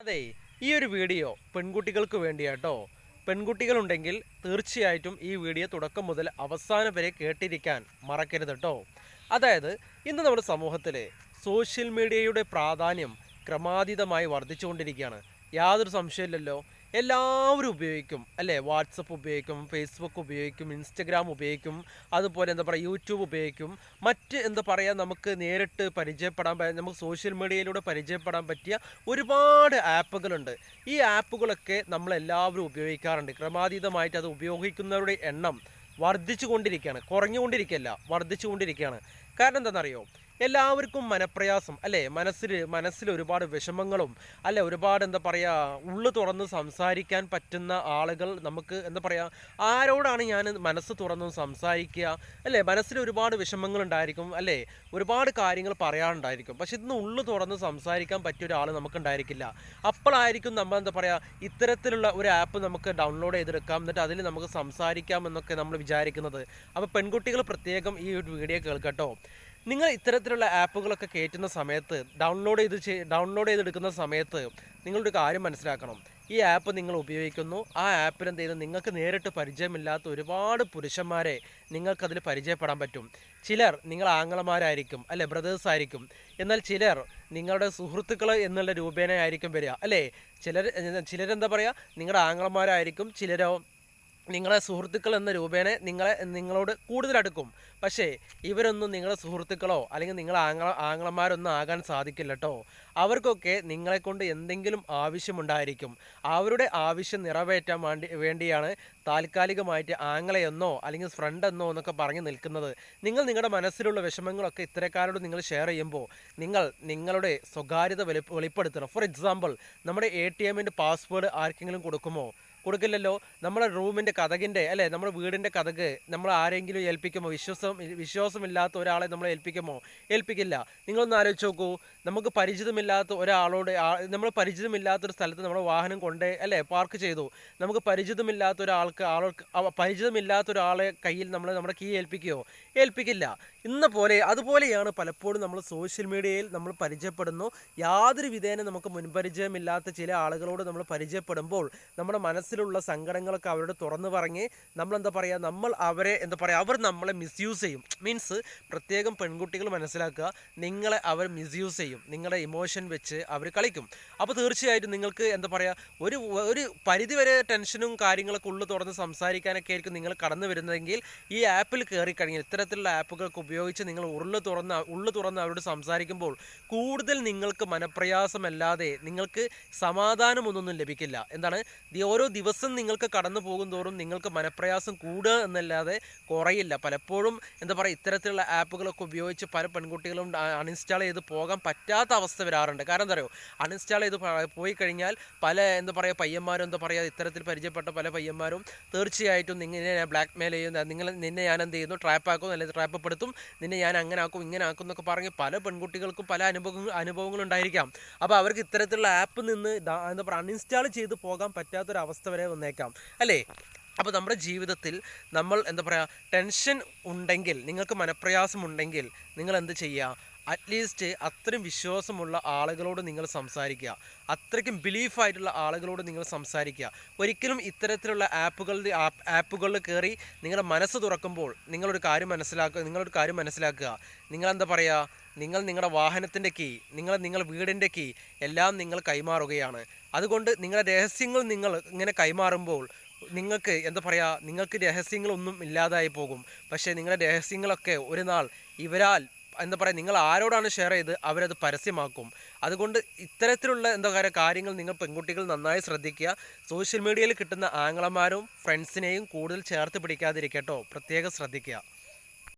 അതെ ഈ ഒരു വീഡിയോ പെൺകുട്ടികൾക്ക് വേണ്ടിയാട്ടോ. പെൺകുട്ടികളുണ്ടെങ്കിൽ തീർച്ചയായിട്ടും ഈ വീഡിയോ തുടക്കം മുതൽ അവസാനം വരെ കേട്ടിരിക്കാൻ മറക്കരുത് കേട്ടോ അതായത് ഇന്ന് നമ്മുടെ സമൂഹത്തിൽ സോഷ്യൽ മീഡിയയുടെ പ്രാധാന്യം ക്രമാതീതമായി വർദ്ധിച്ചുകൊണ്ടിരിക്കുകയാണ്. യാതൊരു സംശയമില്ലല്ലോ എല്ലാവരും ഉപയോഗിക്കും അല്ലേ? വാട്സപ്പ് ഉപയോഗിക്കും ഫേസ്ബുക്ക് ഉപയോഗിക്കും ഇൻസ്റ്റഗ്രാം ഉപയോഗിക്കും അതുപോലെ എന്താ പറയുക യൂട്യൂബ് ഉപയോഗിക്കും. മറ്റ് എന്താ പറയുക നമുക്ക് നേരിട്ട് പരിചയപ്പെടാൻ നമുക്ക് സോഷ്യൽ മീഡിയയിലൂടെ പരിചയപ്പെടാൻ പറ്റിയ ഒരുപാട് ആപ്പുകളുണ്ട്. ഈ ആപ്പുകളൊക്കെ നമ്മളെല്ലാവരും ഉപയോഗിക്കാറുണ്ട്. ക്രമാതീതമായിട്ട് അത് ഉപയോഗിക്കുന്നവരുടെ എണ്ണം വർദ്ധിച്ചു വർദ്ധിച്ചുകൊണ്ടിരിക്കുകയാണ്. കുറഞ്ഞുകൊണ്ടിരിക്കുകയല്ല വർദ്ധിച്ചുകൊണ്ടിരിക്കുകയാണ്. കാരണം എന്താണെന്നറിയോ? എല്ലാവർക്കും മനപ്രയാസം അല്ലേ? മനസ്സിൽ മനസ്സിൽ ഒരുപാട് വിഷമങ്ങളും അല്ലെ? ഒരുപാട് എന്താ പറയുക ഉള്ളു തുറന്ന് സംസാരിക്കാൻ പറ്റുന്ന ആളുകൾ നമുക്ക് എന്താ പറയുക ആരോടാണ് ഞാൻ മനസ്സ് തുറന്ന് സംസാരിക്കുക അല്ലേ? മനസ്സിൽ ഒരുപാട് വിഷമങ്ങൾ ഉണ്ടായിരിക്കും അല്ലേ? ഒരുപാട് കാര്യങ്ങൾ പറയാനുണ്ടായിരിക്കും പക്ഷെ ഇന്ന് ഉള്ളു തുറന്ന് സംസാരിക്കാൻ പറ്റിയ ഒരാൾ നമുക്ക് ഉണ്ടായിരിക്കില്ല അപ്പോഴായിരിക്കും നമ്മൾ എന്താ പറയുക ഇത്തരത്തിലുള്ള ഒരു ആപ്പ് നമുക്ക് ഡൗൺലോഡ് ചെയ്തെടുക്കാം എന്നിട്ട് അതിൽ നമുക്ക് സംസാരിക്കാം എന്നൊക്കെ നമ്മൾ വിചാരിക്കുന്നത്. അപ്പോൾ പെൺകുട്ടികൾ പ്രത്യേകം ഈ വീഡിയോ കേൾക്കട്ടോ. നിങ്ങൾ ഇത്തരത്തിലുള്ള ആപ്പുകളൊക്കെ കയറ്റുന്ന സമയത്ത് ഡൗൺലോഡ് ചെയ്ത് ചെയ്- ഡൗൺലോഡ് ചെയ്തെടുക്കുന്ന സമയത്ത് നിങ്ങളൊരു കാര്യം മനസ്സിലാക്കണം. ഈ ആപ്പ് നിങ്ങൾ ഉപയോഗിക്കുന്നു. ആ ആപ്പിൽ എന്ത് ചെയ്യുന്നു? നിങ്ങൾക്ക് നേരിട്ട് പരിചയമില്ലാത്ത ഒരുപാട് പുരുഷന്മാരെ നിങ്ങൾക്കതിൽ പരിചയപ്പെടാൻ പറ്റും. ചിലർ നിങ്ങൾ ആങ്ങളമാരായിരിക്കും അല്ലെ ബ്രദേഴ്സ് ആയിരിക്കും. എന്നാൽ ചിലർ നിങ്ങളുടെ സുഹൃത്തുക്കൾ എന്നുള്ള രൂപേണ ആയിരിക്കും വരിക അല്ലേ? ചിലർ ചിലരെന്താ പറയുക നിങ്ങളുടെ ആങ്ങളമാരായിരിക്കും ചിലരോ നിങ്ങളെ സുഹൃത്തുക്കൾ എന്ന രൂപേണ നിങ്ങളെ നിങ്ങളോട് കൂടുതൽ അടുക്കും പക്ഷേ ഇവരൊന്നും നിങ്ങളുടെ സുഹൃത്തുക്കളോ അല്ലെങ്കിൽ നിങ്ങളെ ആങ്ങള ആങ്ങളമാരൊന്നും ആകാൻ സാധിക്കില്ല കേട്ടോ അവർക്കൊക്കെ നിങ്ങളെ കൊണ്ട് എന്തെങ്കിലും ആവശ്യമുണ്ടായിരിക്കും. അവരുടെ ആവശ്യം നിറവേറ്റാൻ വേണ്ടി വേണ്ടിയാണ് താൽക്കാലികമായിട്ട് ആങ്ങളെയെന്നോ അല്ലെങ്കിൽ ഫ്രണ്ട് എന്നോ എന്നൊക്കെ പറഞ്ഞ് നിൽക്കുന്നത്. നിങ്ങൾ നിങ്ങളുടെ മനസ്സിലുള്ള വിഷമങ്ങളൊക്കെ ഇത്തരക്കാരോട് നിങ്ങൾ ഷെയർ ചെയ്യുമ്പോൾ നിങ്ങൾ നിങ്ങളുടെ സ്വകാര്യത വെളി വെളിപ്പെടുത്തണം. ഫോർ എക്സാമ്പിൾ നമ്മുടെ എ ടി എമ്മിന്റെ പാസ്വേഡ് ആർക്കെങ്കിലും കൊടുക്കുമോ? കൊടുക്കില്ലല്ലോ. നമ്മുടെ റൂമിന്റെ കഥകിന്റെ അല്ലേ? നമ്മുടെ വീടിന്റെ കഥക് നമ്മൾ ആരെങ്കിലും ഏൽപ്പിക്കുമോ? വിശ്വാസം വിശ്വാസമില്ലാത്ത ഒരാളെ നമ്മൾ ഏൽപ്പിക്കുമോ? ഏൽപ്പിക്കില്ല. നിങ്ങളൊന്ന് ആലോചിച്ച് നോക്കൂ. നമുക്ക് പരിചിതമില്ലാത്ത ഒരാളോട് നമ്മൾ പരിചിതമില്ലാത്തൊരു സ്ഥലത്ത് നമ്മുടെ വാഹനം കൊണ്ടേ അല്ലേ? പാർക്ക് ചെയ്തു. നമുക്ക് പരിചിതമില്ലാത്ത ഒരാൾക്ക് ആൾക്ക് പരിചിതമില്ലാത്ത ഒരാളെ കയ്യിൽ നമ്മൾ നമ്മുടെ കീ ഏൽപ്പിക്കുകയോ ഏൽപ്പിക്കില്ല. ഇന്ന പോലെ അതുപോലെയാണ് പലപ്പോഴും നമ്മൾ സോഷ്യൽ മീഡിയയിൽ നമ്മൾ പരിചയപ്പെടുന്നു. യാതൊരു വിധേന നമുക്ക് മുൻപരിചയമില്ലാത്ത ചില ആളുകളോട് നമ്മൾ പരിചയപ്പെടുമ്പോൾ നമ്മുടെ മനസ്സിലുള്ള സങ്കടങ്ങളൊക്കെ അവരോട് തുറന്നു പറഞ്ഞ് നമ്മൾ എന്താ പറയുക നമ്മൾ അവരെ എന്താ പറയുക അവർ നമ്മളെ മിസ്യൂസ് ചെയ്യും. മീൻസ് പ്രത്യേകം പെൺകുട്ടികൾ മനസ്സിലാക്കുക നിങ്ങളെ അവർ മിസ്യൂസ് ചെയ്യും. നിങ്ങളുടെ ഇമോഷൻ വെച്ച് അവർ കളിക്കും. അപ്പോൾ തീർച്ചയായിട്ടും നിങ്ങൾക്ക് എന്താ പറയുക ഒരു ഒരു പരിധിവരെ ടെൻഷനും കാര്യങ്ങളൊക്കെ ഉള്ളു തുറന്ന് സംസാരിക്കാനൊക്കെ ആയിരിക്കും നിങ്ങൾ കടന്നു വരുന്നതെങ്കിൽ ഈ ആപ്പിൽ കയറി കഴിഞ്ഞാൽ ഇത്തരത്തിലുള്ള ആപ്പുകളൊക്കെ ഉപയോഗിച്ച് നിങ്ങൾ ഉള്ളു തുറന്ന് ഉള്ളു തുറന്ന് അവരോട് സംസാരിക്കുമ്പോൾ കൂടുതൽ നിങ്ങൾക്ക് മനപ്രയാസമല്ലാതെ നിങ്ങൾക്ക് സമാധാനമൊന്നും ലഭിക്കില്ല. എന്താണ്? ഓരോ ദിവസം നിങ്ങൾക്ക് കടന്നു പോകും തോറും നിങ്ങൾക്ക് മനപ്രയാസം കൂടുക എന്നല്ലാതെ കുറയില്ല. പലപ്പോഴും എന്താ പറയുക ഇത്തരത്തിലുള്ള ആപ്പുകളൊക്കെ ഉപയോഗിച്ച് പല പെൺകുട്ടികളും അൺഇൻസ്റ്റാൾ ചെയ്ത് പോകാൻ പറ്റാത്ത അവസ്ഥ വരാറുണ്ട്. കാരണം എന്താ പറയുക അൺഇൻസ്റ്റാൾ ചെയ്ത് പോയി കഴിഞ്ഞാൽ പല എന്താ പറയുക പയ്യന്മാരും എന്താ പറയുക ഇത്തരത്തിൽ പരിചയപ്പെട്ട പല പയ്യന്മാരും തീർച്ചയായിട്ടും നിന്നെ ഞാൻ ബ്ലാക്ക് മെയിൽ ചെയ്യും നിങ്ങൾ നിന്നെ ഞാൻ എന്ത് ചെയ്യുന്നു? ട്രാപ്പ് ആക്കും അല്ലെങ്കിൽ ട്രാപ്പ് പെടുത്തും. നിന്നെ ഞാൻ അങ്ങനെ ആക്കും ഇങ്ങനെ ആക്കും എന്നൊക്കെ പറഞ്ഞ് പല പെൺകുട്ടികൾക്കും പല അനുഭവങ്ങൾ അനുഭവങ്ങളുണ്ടായിരിക്കാം. അപ്പോൾ അവർക്ക് ഇത്തരത്തിലുള്ള ആപ്പ് നിന്ന് എന്താ പറയുക അൺഇൻസ്റ്റാൾ ചെയ്ത് പോകാൻ പറ്റാത്തൊരവസ്ഥ വരെ വന്നേക്കാം. അല്ലേ? അപ്പോൾ നമ്മുടെ ജീവിതത്തിൽ നമ്മൾ എന്താ പറയുക ടെൻഷൻ ഉണ്ടെങ്കിൽ നിങ്ങൾക്ക് മനപ്രയാസമുണ്ടെങ്കിൽ നിങ്ങൾ എന്ത് ചെയ്യുക അറ്റ്ലീസ്റ്റ് അത്രയും വിശ്വാസമുള്ള ആളുകളോട് നിങ്ങൾ സംസാരിക്കുക. അത്രയ്ക്കും ബിലീഫായിട്ടുള്ള ആളുകളോട് നിങ്ങൾ സംസാരിക്കുക. ഒരിക്കലും ഇത്തരത്തിലുള്ള ആപ്പുകളുടെ ആപ്പുകളിൽ കയറി നിങ്ങളുടെ മനസ്സ് തുറക്കുമ്പോൾ നിങ്ങളൊരു കാര്യം മനസ്സിലാക്കുക നിങ്ങളൊരു കാര്യം മനസ്സിലാക്കുക. നിങ്ങളെന്താ പറയുക നിങ്ങൾ നിങ്ങളുടെ വാഹനത്തിന്റെ കീ നിങ്ങൾ നിങ്ങളുടെ വീടിന്റെ കീ എല്ലാം നിങ്ങൾ കൈമാറുകയാണ്. അതുകൊണ്ട് നിങ്ങളുടെ രഹസ്യങ്ങൾ നിങ്ങൾ ഇങ്ങനെ കൈമാറുമ്പോൾ നിങ്ങൾക്ക് എന്താ പറയുക നിങ്ങൾക്ക് രഹസ്യങ്ങളൊന്നും ഇല്ലാതായി പോകും. പക്ഷേ നിങ്ങളുടെ രഹസ്യങ്ങളൊക്കെ ഒരു നാൾ ഇവരാൽ എന്താ പറയുക നിങ്ങൾ ആരോടാണ് ഷെയർ ചെയ്ത് അവരത് പരസ്യമാക്കും. അതുകൊണ്ട് ഇത്തരത്തിലുള്ള എന്താ പറയുക കാര്യങ്ങൾ നിങ്ങൾ പെൺകുട്ടികൾ നന്നായി ശ്രദ്ധിക്കുക. സോഷ്യൽ മീഡിയയിൽ കിട്ടുന്ന ആങ്ങളമാരും ഫ്രണ്ട്സിനെയും കൂടുതൽ ചേർത്ത് പിടിക്കാതിരിക്കട്ടോ. പ്രത്യേകം ശ്രദ്ധിക്കുക.